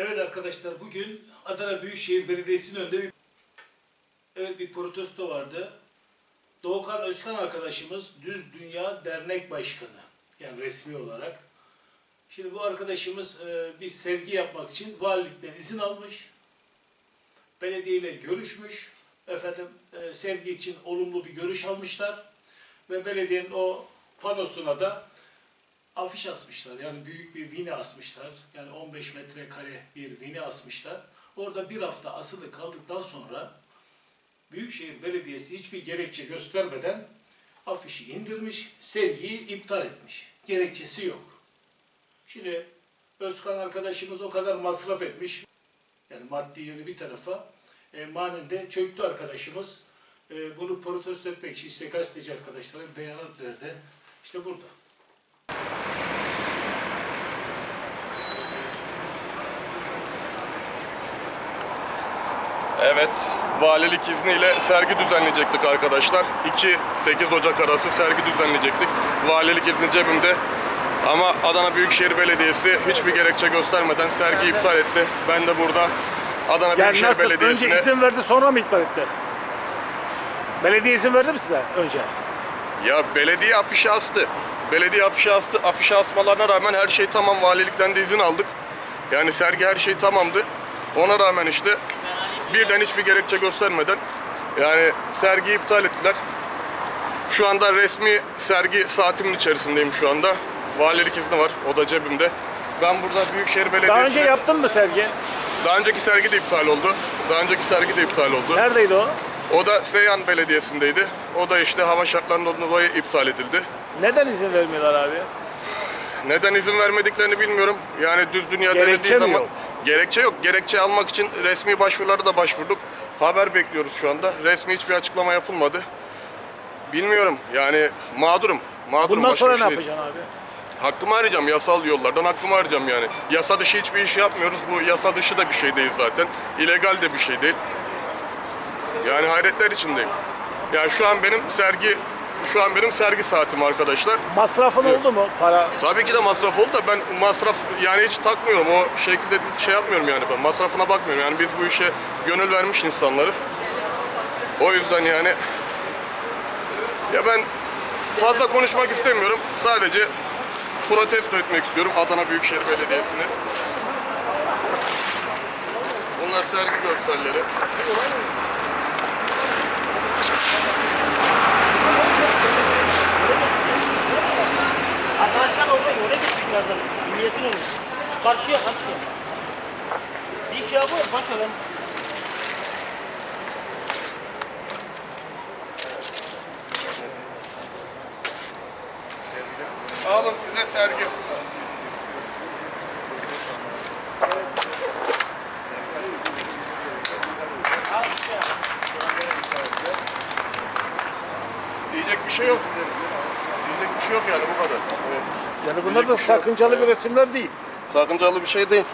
Evet arkadaşlar bugün Adana Büyükşehir Belediyesi'nin önünde bir evet bir protesto vardı. Doğukan Özkan arkadaşımız Düz Dünya Dernek Başkanı. Yani resmi olarak. Şimdi bu arkadaşımız e, bir sergi yapmak için valilikten izin almış. Belediye ile görüşmüş. Efendim e, sergi için olumlu bir görüş almışlar. Ve belediyenin o panosuna da afiş asmışlar. Yani büyük bir vini asmışlar. Yani 15 metrekare bir vini asmışlar. Orada bir hafta asılı kaldıktan sonra Büyükşehir Belediyesi hiçbir gerekçe göstermeden afişi indirmiş, sergiyi iptal etmiş. Gerekçesi yok. Şimdi Özkan arkadaşımız o kadar masraf etmiş. Yani maddi yönü bir tarafa. E, manen de çöktü arkadaşımız. E, bunu protesto etmek için işte gazeteci arkadaşlara beyanat verdi. İşte burada. Evet, valilik izniyle sergi düzenleyecektik arkadaşlar. 2-8 Ocak arası sergi düzenleyecektik. Valilik izni cebimde. Ama Adana Büyükşehir Belediyesi hiçbir gerekçe göstermeden sergi iptal etti. Ben de burada Adana Yani Büyükşehir nasıl? Önce Belediyesi'ne... izin verdi sonra mı iptal etti? Belediye izin verdi mi size önce? Ya belediye afişi astı. Belediye afişi astı. Afişi asmalarına rağmen her şey tamam. Valilikten de izin aldık. Yani sergi her şey tamamdı. Ona rağmen işte birden hiçbir gerekçe göstermeden yani sergiyi iptal ettiler. Şu anda resmi sergi saatimin içerisindeyim şu anda. Valilik izni var. O da cebimde. Ben burada Büyükşehir Daha önce Belediyesi'ne... yaptın mı sergi? Daha önceki sergi de iptal oldu. Daha önceki sergi de iptal oldu. Neredeydi o? O da Seyhan Belediyesi'ndeydi. O da işte hava şartlarından dolayı iptal edildi. Neden izin vermiyorlar abi? Neden izin vermediklerini bilmiyorum. Yani düz dünya Gerekçe denildiği mi zaman yok? Gerekçe yok. Gerekçe almak için resmi başvuruları da başvurduk. Haber bekliyoruz şu anda. Resmi hiçbir açıklama yapılmadı. Bilmiyorum. Yani mağdurum. Mağdurum Bundan başka sonra bir ne şey değil. yapacaksın abi? Hakkımı arayacağım yasal yollardan hakkımı arayacağım yani. Yasa dışı hiçbir iş yapmıyoruz. Bu yasa dışı da bir şey değil zaten. İlegal de bir şey değil. Yani hayretler içindeyim. Yani şu an benim sergi şu an benim sergi saatim arkadaşlar. Masrafın Evet. oldu mu? Para Tabii ki de masraf oldu da ben masraf yani hiç takmıyorum. O şekilde şey yapmıyorum yani ben. Masrafına bakmıyorum. Yani biz bu işe gönül vermiş insanlarız. O yüzden yani ya ben fazla konuşmak istemiyorum. Sadece protesto etmek istiyorum Adana Büyükşehir Belediyesi'ni. Bunlar sergi görselleri. Gitmişlerden. Niyetin olur. Karşıya karşıya. Bir iki yapı başa ben. Alın size sergi. Diyecek bir şey yok. Diyecek bir şey yok yani bu kadar. Evet. yani bunlar da sakıncalı bir resimler değil. Sakıncalı bir şey değil.